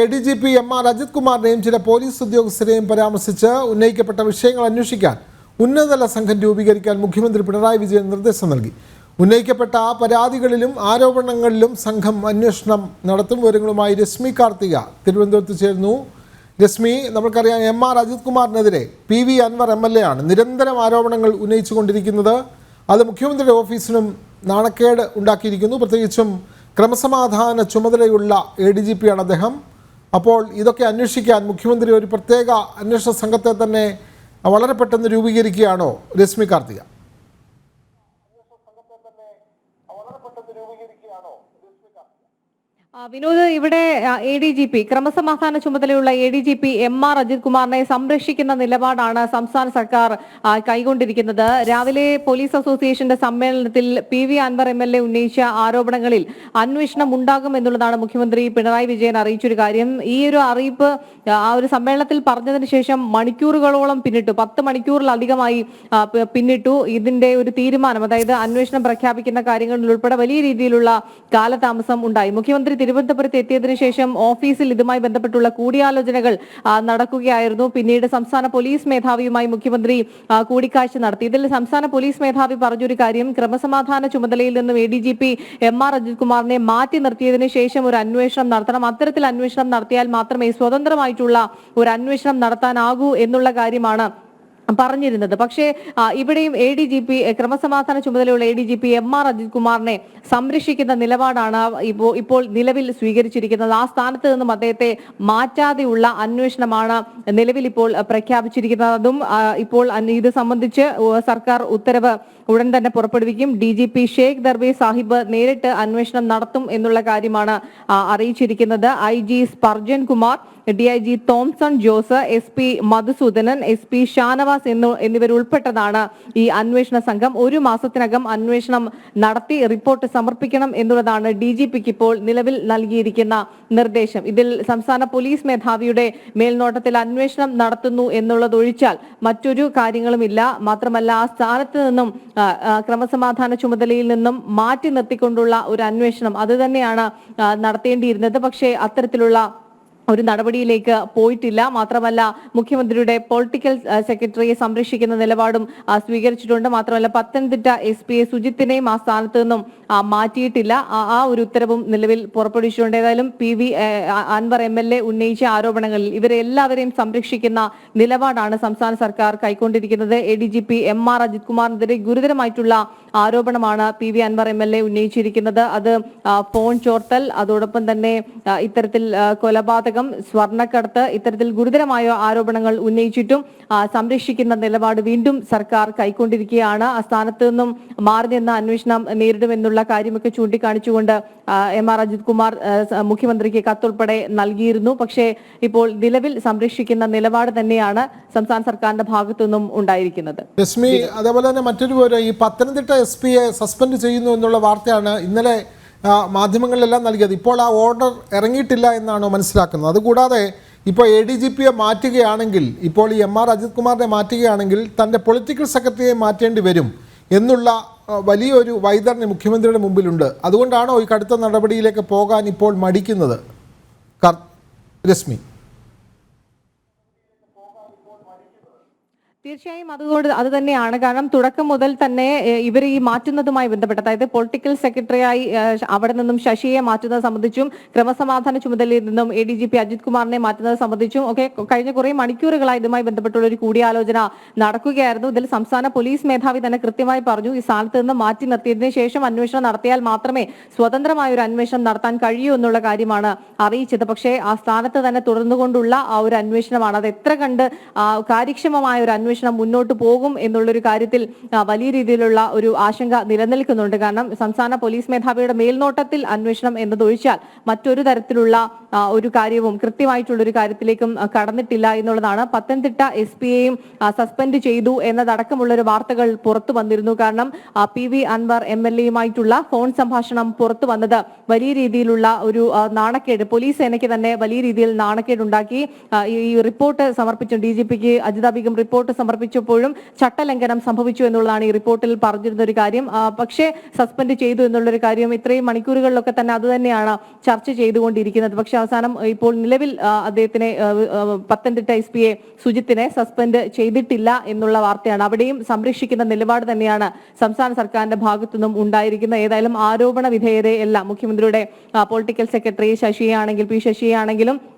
A D G P M R Ajith കുമാറിനെയും ചില police ഉദ്യോഗസ്ഥരെയും പരാമർശിച്ച് ഉന്നയിക്കപ്പെട്ട വിഷയങ്ങൾ അന്വേഷിക്കാൻ ഉന്നതതല സംഘം രൂപീകരിക്കാൻ മുഖ്യമന്ത്രി പിണറായി വിജയൻ നിർദ്ദേശം നൽകി. ഉന്നയിക്കപ്പെട്ട ആ പരാതികളിലും ആരോപണങ്ങളിലും സംഘം അന്വേഷണം നടത്തും വിവരങ്ങളുമായി രശ്മി കാർത്തിക തിരുവനന്തപുരത്ത് ചേർന്നു രശ്മി നമുക്കറിയാം M R Ajith കുമാറിനെതിരെ P V Anvar M L A ആണ് നിരന്തരം ആരോപണങ്ങൾ ഉന്നയിച്ചുകൊണ്ടിരിക്കുന്നത്. അത് മുഖ്യമന്ത്രിയുടെ ഓഫീസിനും നാണക്കേട് ഉണ്ടാക്കിയിരിക്കുന്നു. പ്രത്യേകിച്ചും ക്രമസമാധാന ചുമതലയുള്ള എ ഡി ജി പി ആണ് അദ്ദേഹം. അപ്പോൾ ഇതൊക്കെ അന്വേഷിക്കാൻ മുഖ്യമന്ത്രി ഒരു പ്രത്യേക അന്വേഷണ സംഘത്തെ തന്നെ വളരെ പെട്ടെന്ന് രൂപീകരിക്കുകയാണോ രശ്മി കാർത്തിക? വിനോദ് ഇവിടെ എ ഡി ജി പി ക്രമസമാധാന ചുമതലയുള്ള A D G P M R Ajith കുമാറിനെ സംരക്ഷിക്കുന്ന നിലപാടാണ് സംസ്ഥാന സർക്കാർ കൈകൊണ്ടിരിക്കുന്നത്. രാവിലെ പോലീസ് അസോസിയേഷന്റെ സമ്മേളനത്തിൽ P V Anvar M L A ഉന്നയിച്ച ആരോപണങ്ങളിൽ അന്വേഷണം ഉണ്ടാകും എന്നുള്ളതാണ് മുഖ്യമന്ത്രി പിണറായി വിജയൻ അറിയിച്ചൊരു കാര്യം. ഈ ഒരു അറിയിപ്പ് ആ ഒരു സമ്മേളനത്തിൽ പറഞ്ഞതിന് ശേഷം മണിക്കൂറുകളോളം പിന്നിട്ടു പത്ത് മണിക്കൂറിലധികമായി പിന്നിട്ടു. ഇതിന്റെ ഒരു തീരുമാനം അതായത് അന്വേഷണം പ്രഖ്യാപിക്കുന്ന കാര്യങ്ങളിൽ ഉൾപ്പെടെ വലിയ രീതിയിലുള്ള കാലതാമസം ഉണ്ടായി. മുഖ്യമന്ത്രി തിരുവനന്തപുരത്ത് എത്തിയതിനു ശേഷം ഓഫീസിൽ ഇതുമായി ബന്ധപ്പെട്ടുള്ള കൂടിയാലോചനകൾ നടക്കുകയായിരുന്നു. പിന്നീട് സംസ്ഥാന പോലീസ് മേധാവിയുമായി മുഖ്യമന്ത്രി കൂടിക്കാഴ്ച നടത്തി. ഇതിൽ സംസ്ഥാന പോലീസ് മേധാവി പറഞ്ഞൊരു കാര്യം ക്രമസമാധാന ചുമതലയിൽ നിന്നും A D G P M R Ajith കുമാറിനെ മാറ്റി നിർത്തിയതിനു ശേഷം ഒരു അന്വേഷണം നടത്തണം. അത്തരത്തിൽ അന്വേഷണം നടത്തിയാൽ മാത്രമേ സ്വതന്ത്രമായിട്ടുള്ള ഒരു അന്വേഷണം നടത്താനാകൂ എന്നുള്ള കാര്യമാണ് പറഞ്ഞിരുന്നത്. പക്ഷേ ഇവിടെയും എ ഡി ജി പി ക്രമസമാധാന ചുമതലയുള്ള A D G P M R Ajith കുമാറിനെ സംരക്ഷിക്കുന്ന നിലപാടാണ് ഇപ്പോൾ ഇപ്പോൾ നിലവിൽ സ്വീകരിച്ചിരിക്കുന്നത്. ആ സ്ഥാനത്ത് നിന്നും അദ്ദേഹത്തെ മാറ്റാതെയുള്ള അന്വേഷണമാണ് നിലവിൽ ഇപ്പോൾ പ്രഖ്യാപിച്ചിരിക്കുന്നതും. ഇപ്പോൾ ഇത് സംബന്ധിച്ച് സർക്കാർ ഉത്തരവ് ഉടൻ തന്നെ പുറപ്പെടുവിക്കും. D G P Sheikh Darvesh Sahib നേരിട്ട് അന്വേഷണം നടത്തും എന്നുള്ള കാര്യമാണ് അറിയിച്ചിരിക്കുന്നത്. I G Sparjan Kumar D I G Thomson Jose S P Madhusoodanan S P Shanavas എന്നു എന്നിവരുൾപ്പെട്ടതാണ് ഈ അന്വേഷണ സംഘം. ഒരു മാസത്തിനകം അന്വേഷണം നടത്തി റിപ്പോർട്ട് സമർപ്പിക്കണം എന്നുള്ളതാണ് ഡി ജി പിക്ക് ഇപ്പോൾ നിലവിൽ നൽകിയിരിക്കുന്ന നിർദ്ദേശം. ഇതിൽ സംസ്ഥാന പോലീസ് മേധാവിയുടെ മേൽനോട്ടത്തിൽ അന്വേഷണം നടത്തുന്നു എന്നുള്ളതൊഴിച്ചാൽ മറ്റൊരു കാര്യങ്ങളുമില്ല. മാത്രമല്ല ആ സ്ഥാനത്ത് നിന്നും ക്രമസമാധാന ചുമതലയിൽ നിന്നും മാറ്റി നിർത്തിക്കൊണ്ടുള്ള ഒരു അന്വേഷണം അത് തന്നെയാണ് നടത്തേണ്ടിയിരുന്നത്. പക്ഷേ അത്തരത്തിലുള്ള ഒരു നടപടിയിലേക്ക് പോയിട്ടില്ല. മാത്രമല്ല മുഖ്യമന്ത്രിയുടെ പൊളിറ്റിക്കൽ സെക്രട്ടറിയെ സംരക്ഷിക്കുന്ന നിലപാടും സ്വീകരിച്ചിട്ടുണ്ട്. മാത്രമല്ല പത്തനംതിട്ട എസ് പി സുജിത്തിനെയും ആ സ്ഥാനത്ത് നിന്നും മാറ്റിയിട്ടില്ല. ആ- ഒരു ഉത്തരവും നിലവിൽ പുറപ്പെടുവിച്ചിട്ടുണ്ട്. ഏതായാലും P V Anvar M L A ഉന്നയിച്ച ആരോപണങ്ങളിൽ ഇവരെ എല്ലാവരെയും സംരക്ഷിക്കുന്ന നിലപാടാണ് സംസ്ഥാന സർക്കാർ കൈക്കൊണ്ടിരിക്കുന്നത്. A D G P M R Ajith കുമാറിനെതിരെ ഗുരുതരമായിട്ടുള്ള ആരോപണമാണ് P V Anvar M L A ഉന്നയിച്ചിരിക്കുന്നത്. അത് ഫോൺ ചോർത്തൽ അതോടൊപ്പം തന്നെ ഇത്തരത്തിൽ ആ, കൊലപാതകം സ്വർണക്കടത്ത് ഇത്തരത്തിൽ ഗുരുതരമായ ആരോപണങ്ങൾ ഉന്നയിച്ചിട്ടും സംരക്ഷിക്കുന്ന നിലപാട് വീണ്ടും സർക്കാർ കൈക്കൊണ്ടിരിക്കുകയാണ്. ആ സ്ഥാനത്ത് നിന്നും മാറി നിന്ന അന്വേഷണം നേരിടുമെന്നുള്ള കാര്യമൊക്കെ ചൂണ്ടിക്കാണിച്ചുകൊണ്ട് എം ആർ അജിത് കുമാർ മുഖ്യമന്ത്രിക്ക് കത്തുൾപ്പെടെ നൽകിയിരുന്നു. പക്ഷേ ഇപ്പോൾ നിലവിൽ സംരക്ഷിക്കുന്ന നിലപാട് തന്നെയാണ് സംസ്ഥാന സർക്കാരിന്റെ ഭാഗത്തു നിന്നും ഉണ്ടായിരിക്കുന്നത്. രശ്മി അതേപോലെ തന്നെ മറ്റൊരു ഈ പത്തനംതിട്ട എസ് പിയെ സസ്പെൻഡ് ചെയ്യുന്നു എന്നുള്ള വാർത്തയാണ് ഇന്നലെ മാധ്യമങ്ങളിലെല്ലാം നൽകിയത്. ഇപ്പോൾ ആ ഓർഡർ ഇറങ്ങിയിട്ടില്ല എന്നാണോ മനസ്സിലാക്കുന്നത്. അതുകൂടാതെ ഇപ്പോൾ എ ഡി ജി പിയെ മാറ്റുകയാണെങ്കിൽ ഇപ്പോൾ ഈ എം ആർ അജിത് കുമാറിനെ മാറ്റുകയാണെങ്കിൽ തന്റെ പൊളിറ്റിക്കൽ സെക്രട്ടറിയെ മാറ്റേണ്ടി വരും എന്നുള്ള വലിയൊരു വൈതരണി മുഖ്യമന്ത്രിയുടെ മുമ്പിലുണ്ട്. അതുകൊണ്ടാണോ ഈ കടുത്ത നടപടിയിലേക്ക് പോകാൻ ഇപ്പോൾ മടിക്കുന്നത്? രശ്മി. തീർച്ചയായും അതുകൊണ്ട് അത് തന്നെയാണ്. കാരണം തുടക്കം മുതൽ തന്നെ ഇവർ ഈ മാറ്റുന്നതുമായി ബന്ധപ്പെട്ട് അതായത് പൊളിറ്റിക്കൽ സെക്രട്ടറിയായി അവിടെ നിന്നും ശശിയെ മാറ്റുന്നത് സംബന്ധിച്ചും ക്രമസമാധാന ചുമതലയിൽ നിന്നും A D G P Ajith കുമാറിനെ മാറ്റുന്നത് സംബന്ധിച്ചും ഒക്കെ കഴിഞ്ഞ കുറേ മണിക്കൂറുകളായി ഇതുമായി ബന്ധപ്പെട്ടുള്ള ഒരു കൂടിയാലോചന നടക്കുകയായിരുന്നു. ഇതിൽ സംസ്ഥാന പോലീസ് മേധാവി തന്നെ കൃത്യമായി പറഞ്ഞു ഈ സ്ഥാനത്ത് നിന്ന് മാറ്റി നിർത്തിയതിനു ശേഷം അന്വേഷണം നടത്തിയാൽ മാത്രമേ സ്വതന്ത്രമായ ഒരു അന്വേഷണം നടത്താൻ കഴിയൂ എന്നുള്ള കാര്യമാണ് അറിയിച്ചത്. പക്ഷേ ആ സ്ഥാനത്ത് തന്നെ തുടർന്നുകൊണ്ടുള്ള ആ ഒരു അന്വേഷണമാണ്. അത് എത്ര കണ്ട് കാര്യക്ഷമമായ ഒരു അന്വേഷണം മുന്നോട്ട് പോകും എന്നുള്ളൊരു കാര്യത്തിൽ വലിയ രീതിയിലുള്ള ഒരു ആശങ്ക നിലനിൽക്കുന്നുണ്ട്. കാരണം സംസ്ഥാന പോലീസ് മേധാവിയുടെ മേൽനോട്ടത്തിൽ അന്വേഷണം എന്നതൊഴിച്ചാൽ മറ്റൊരു തരത്തിലുള്ള ഒരു കാര്യവും കൃത്യമായിട്ടുള്ള ഒരു കാര്യത്തിലേക്കും കടന്നിട്ടില്ല എന്നുള്ളതാണ്. പത്തനംതിട്ട എസ് പിയെയും സസ്പെൻഡ് ചെയ്തു എന്നതടക്കമുള്ള ഒരു വാർത്തകൾ പുറത്തു വന്നിരുന്നു. കാരണം P V Anvar M L എയുമായിട്ടുള്ള phone സംഭാഷണം പുറത്തു വന്നത് വലിയ രീതിയിലുള്ള ഒരു നാണക്കേട് പോലീസ് സേനയ്ക്ക് തന്നെ വലിയ രീതിയിൽ നാണക്കേടുണ്ടാക്കി. ഈ റിപ്പോർട്ട് സമർപ്പിച്ചു ഡി ജി പിക്ക് അജിത റിപ്പോർട്ട് സമർപ്പിച്ചപ്പോഴും ചട്ടലംഘനം സംഭവിച്ചു എന്നുള്ളതാണ് ഈ റിപ്പോർട്ടിൽ പറഞ്ഞിരുന്ന ഒരു കാര്യം. പക്ഷേ സസ്പെൻഡ് ചെയ്തു എന്നുള്ളൊരു കാര്യം ഇത്രയും മണിക്കൂറുകളിലൊക്കെ തന്നെ അത് തന്നെയാണ് ചർച്ച ചെയ്തുകൊണ്ടിരിക്കുന്നത്. പക്ഷേ അവസാനം ഇപ്പോൾ നിലവിൽ അദ്ദേഹത്തിനെ പത്തനംതിട്ട എസ് പിയെ സുജിത്തിനെ സസ്പെൻഡ് ചെയ്തിട്ടില്ല എന്നുള്ള വാർത്തയാണ്. അവിടെയും സംരക്ഷിക്കുന്ന നിലപാട് തന്നെയാണ് സംസ്ഥാന സർക്കാരിന്റെ ഭാഗത്തുനിന്നും ഉണ്ടായിരിക്കുന്നത്. ഏതായാലും ആരോപണ വിധേയരെ എല്ലാം മുഖ്യമന്ത്രിയുടെ പൊളിറ്റിക്കൽ സെക്രട്ടറി ശശിയെ ആണെങ്കിൽ പി ശശിയെ ആണെങ്കിലും ഏ,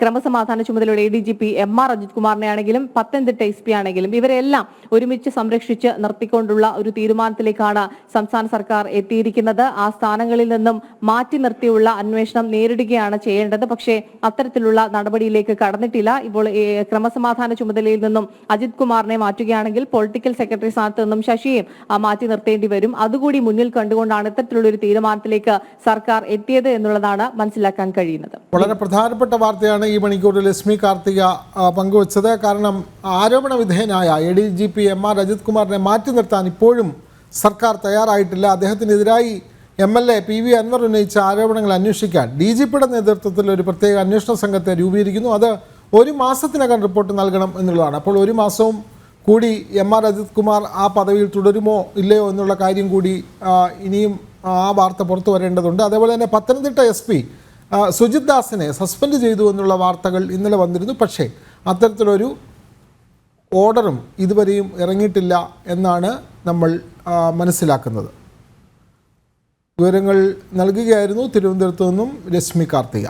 ക്രമസമാധാന ചുമതലയുടെ A D G P M R Ajith കുമാറിനെ ആണെങ്കിലും പത്തനംതിട്ട എസ് പി ആണെങ്കിലും ഇവരെല്ലാം ഒരുമിച്ച് സംരക്ഷിച്ച് നിർത്തിക്കൊണ്ടുള്ള ഒരു തീരുമാനത്തിലേക്കാണ് സംസ്ഥാന സർക്കാർ എത്തിയിരിക്കുന്നത്. ആ സ്ഥാനങ്ങളിൽ നിന്നും മാറ്റി നിർത്തിയുള്ള അന്വേഷണം നേരിടുകയാണ് ചെയ്യേണ്ടത്. പക്ഷേ അത്തരത്തിലുള്ള നടപടിയിലേക്ക് കടന്നിട്ടില്ല. ഇപ്പോൾ ക്രമസമാധാന ചുമതലയിൽ നിന്നും അജിത് കുമാറിനെ മാറ്റുകയാണെങ്കിൽ പൊളിറ്റിക്കൽ സെക്രട്ടറി സ്ഥാനത്ത് നിന്നും ശശിയെയും മാറ്റി നിർത്തേണ്ടി വരും. അതുകൂടി മുന്നിൽ കണ്ടുകൊണ്ടാണ് ഇത്തരത്തിലുള്ള ഒരു തീരുമാനത്തിലേക്ക് സർക്കാർ എത്തിയത് എന്നുള്ളതാണ് മനസ്സിലാക്കാൻ കഴിയുന്നത്. വളരെ പ്രധാനപ്പെട്ട വാർത്തയാണ് ഈ മണിക്കൂറിൽ ലക്ഷ്മി കാർത്തിക പങ്കുവച്ചത്. കാരണം ആരോപണ വിധേയനായ A D G P M R Ajith കുമാറിനെ മാറ്റി നിർത്താൻ ഇപ്പോഴും സർക്കാർ തയ്യാറായിട്ടില്ല. അദ്ദേഹത്തിനെതിരായി M L A P V Anvar ഉന്നയിച്ച ആരോപണങ്ങൾ അന്വേഷിക്കാൻ ഡി ജി പിയുടെ നേതൃത്വത്തിൽ ഒരു പ്രത്യേക അന്വേഷണ സംഘത്തെ രൂപീകരിക്കുന്നു. അത് ഒരു മാസത്തിനകം റിപ്പോർട്ട് നൽകണം എന്നുള്ളതാണ്. അപ്പോൾ ഒരു മാസവും കൂടി എം ആർ അജിത് കുമാർ ആ പദവിയിൽ തുടരുമോ ഇല്ലയോ എന്നുള്ള കാര്യം കൂടി ഇനിയും ആ വാർത്ത പുറത്തു വരേണ്ടതുണ്ട്. അതേപോലെ തന്നെ പത്തനംതിട്ട എസ് പി സുജിത് ദാസിനെ സസ്പെൻഡ് ചെയ്തു എന്നുള്ള വാർത്തകൾ ഇന്നലെ വന്നിരുന്നു. പക്ഷേ അത്തരത്തിലൊരു ഓർഡറും ഇതുവരെയും ഇറങ്ങിയിട്ടില്ല എന്നാണ് നമ്മൾ മനസ്സിലാക്കുന്നത്. വിവരങ്ങൾ നൽകുകയായിരുന്നു തിരുവനന്തപുരത്തു നിന്നും രശ്മി കാർത്തിക.